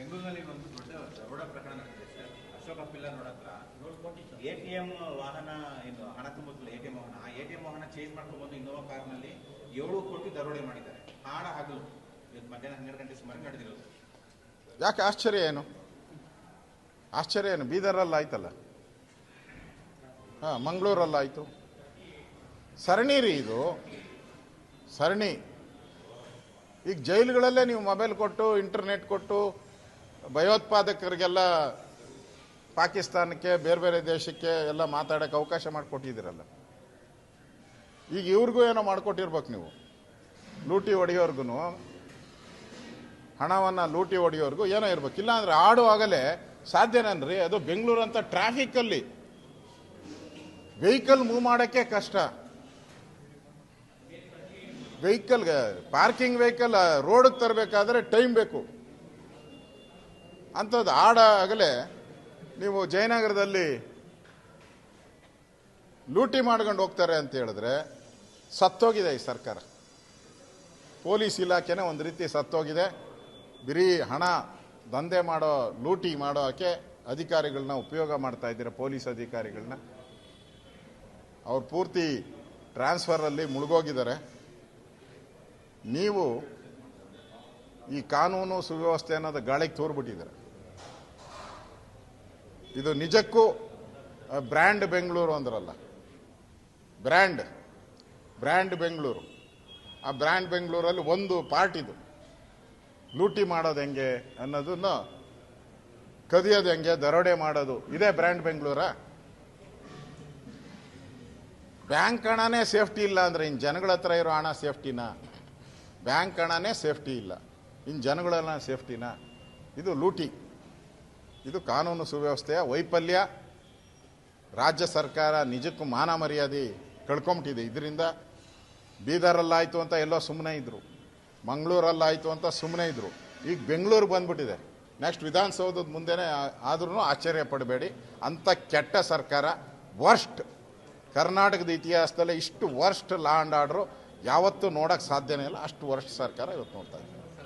ಬೆಂಗಳೂರಿನಲ್ಲಿ ಒಂದು ದೊಡ್ಡ ದರೋಡ ಪ್ರಕರಣ ನಡೆದಿದೆ ಸರ್. ಅಶೋಕ ಪಿಲ್ಲರ್ ರೋಡ್ ಹತ್ರ ಎ ಟಿ ಎಂ ವಾಹನ ಏನು ಹಣ ತುಂಬುತ್ತಿಲ್ಲ ಎ ಟಿ ಎಂ ವಾಹನ. ಆ ಎ ಟಿ ಎಂ ವಾಹನ ಚೇಂಜ್ ಮಾಡ್ಕೊಂಡು ಬಂದು ಇನ್ನೋವಾ ಕಾರ್ನಲ್ಲಿ ಏಳು ಕೋಟಿ ದರೋಡೆ ಮಾಡಿದ್ದಾರೆ. ಹಾಡ ಹಗಲು. ಇವತ್ತು ಮಧ್ಯಾಹ್ನ ಹನ್ನೆರಡು ಗಂಟೆ ಸುಮಾರು ನಡೆದಿರೋದು. ಯಾಕೆ ಆಶ್ಚರ್ಯ ಏನು? ಆಶ್ಚರ್ಯ ಏನು? ಬೀದರಲ್ಲಿ ಆಯ್ತಲ್ಲ? ಹಾಂ ಮಂಗಳೂರಲ್ಲಿ ಆಯ್ತು. ಸರಣಿ ರೀ ಇದು. ಸರಣಿ. ಈಗ ಜೈಲುಗಳಲ್ಲೇ ನೀವು ಮೊಬೈಲ್ ಕೊಟ್ಟು ಇಂಟರ್ನೆಟ್ ಕೊಟ್ಟು ಭಯೋತ್ಪಾದಕರಿಗೆಲ್ಲ ಪಾಕಿಸ್ತಾನಕ್ಕೆ, ಬೇರೆ ಬೇರೆ ದೇಶಕ್ಕೆ ಎಲ್ಲ ಮಾತಾಡೋಕ್ಕೆ ಅವಕಾಶ ಮಾಡಿಕೊಟ್ಟಿದ್ದೀರಲ್ಲ. ಈಗ ಇವ್ರಿಗೂ ಏನೋ ಮಾಡಿಕೊಟ್ಟಿರ್ಬೇಕು ನೀವು. ಲೂಟಿ ಹೊಡೆಯೋರ್ಗು ಹಣವನ್ನು ಲೂಟಿ ಹೊಡೆಯೋರ್ಗು ಏನೋ ಇರ್ಬೇಕು. ಇಲ್ಲಾಂದ್ರೆ ಆಡುವಾಗಲೇ ಸಾಧ್ಯನನ್ರಿ, ಅದು ಬೆಂಗಳೂರು ಅಂತ ಟ್ರಾಫಿಕ್ಕಲ್ಲಿ ವೆಹಿಕಲ್ ಮೂವ್ ಮಾಡೋಕ್ಕೆ ಕಷ್ಟ. ವೆಹಿಕಲ್ಗೆ, ಪಾರ್ಕಿಂಗ್ ವೆಹಿಕಲ್, ರೋಡಿಗೆ ತರಬೇಕಾದ್ರೆ ಟೈಮ್ ಬೇಕು. ಅಂಥದ್ದು ಆಡಾಗಲೇ ನೀವು ಜಯನಗರದಲ್ಲಿ ಲೂಟಿ ಮಾಡ್ಕೊಂಡು ಹೋಗ್ತಾರೆ ಅಂತ ಹೇಳಿದ್ರೆ ಸತ್ತೋಗಿದೆ ಈ ಸರ್ಕಾರ. ಪೊಲೀಸ್ ಇಲಾಖೆನೇ ಒಂದು ರೀತಿ ಸತ್ತೋಗಿದೆ. ಬರೀ ಹಣ ದಂಧೆ ಮಾಡೋ, ಲೂಟಿ ಮಾಡೋಕ್ಕೆ ಅಧಿಕಾರಿಗಳನ್ನ ಉಪಯೋಗ ಮಾಡ್ತಾ ಇದ್ದೀರ, ಪೊಲೀಸ್ ಅಧಿಕಾರಿಗಳನ್ನ ಅವ್ರು ಪೂರ್ತಿ ಟ್ರಾನ್ಸ್ಫರಲ್ಲಿ ಮುಳುಗೋಗಿದ್ದಾರೆ. ನೀವು ಈ ಕಾನೂನು ಸುವ್ಯವಸ್ಥೆ ಅನ್ನೋದು ಗಾಳಿಗೆ ತೋರ್ಬಿಟ್ಟಿದ್ದಾರೆ? ಇದು ನಿಜಕ್ಕೂ ಬ್ರ್ಯಾಂಡ್ ಬೆಂಗಳೂರು ಅಂದ್ರಲ್ಲ. Brand brand Bengaluru. ಆ ಬ್ರ್ಯಾಂಡ್ ಬೆಂಗಳೂರಲ್ಲಿ ಒಂದು ಪಾರ್ಟ್ ಇದು. ಲೂಟಿ ಮಾಡೋದು ಹೆಂಗೆ ಅನ್ನೋದನ್ನು ಕದಿಯೋದು ಹೆಂಗೆ, ದರೋಡೆ ಮಾಡೋದು, ಇದೇ ಬ್ರ್ಯಾಂಡ್ ಬೆಂಗಳೂರ? ಬ್ಯಾಂಕ್ ಹಣನೇ ಸೇಫ್ಟಿ ಇಲ್ಲ ಅಂದರೆ ಇನ್ನು ಜನಗಳ ಹತ್ರ ಇರೋ ಹಣ ಸೇಫ್ಟಿನಾ? ಬ್ಯಾಂಕ್ ಹಣನೇ ಸೇಫ್ಟಿ ಇಲ್ಲ. ಇನ್ನು ಜನಗಳೆಲ್ಲ ಸೇಫ್ಟಿನಾ? ಇದು ಲೂಟಿ. ಇದು ಕಾನೂನು ಸುವ್ಯವಸ್ಥೆಯ ವೈಫಲ್ಯ. ರಾಜ್ಯ ಸರ್ಕಾರ ನಿಜಕ್ಕೂ ಮಾನ ಮರ್ಯಾದೆ ಕಳ್ಕೊಂಬಿಟ್ಟಿದೆ. ಇದರಿಂದ ಬೀದರಲ್ಲಾಯಿತು ಅಂತ ಎಲ್ಲೋ ಸುಮ್ಮನೆ ಇದ್ದರು ಮಂಗಳೂರಲ್ಲಾಯಿತು ಅಂತ ಸುಮ್ಮನೆ ಇದ್ದರು ಈಗ ಬೆಂಗಳೂರು ಬಂದ್ಬಿಟ್ಟಿದೆ. ನೆಕ್ಸ್ಟ್ ವಿಧಾನಸೌಧದ ಮುಂದೆನೇ ಆದ್ರೂ ಆಶ್ಚರ್ಯ ಪಡಬೇಡಿ. ಅಂಥ ಕೆಟ್ಟ ಸರ್ಕಾರ ವರ್ಸ್ಟ್ ಕರ್ನಾಟಕದ ಇತಿಹಾಸದಲ್ಲೇ ಇಷ್ಟು ವರ್ಸ್ಟ್ ಲಾ ಆ್ಯಂಡ್ ಆರ್ಡ್ರು ಯಾವತ್ತೂ ನೋಡೋಕ್ಕೆ ಸಾಧ್ಯನೇ ಇಲ್ಲ. ಅಷ್ಟು ವರ್ಸ್ಟ್ ಸರ್ಕಾರ ಇವತ್ತು ನೋಡ್ತಾ ಇದೆ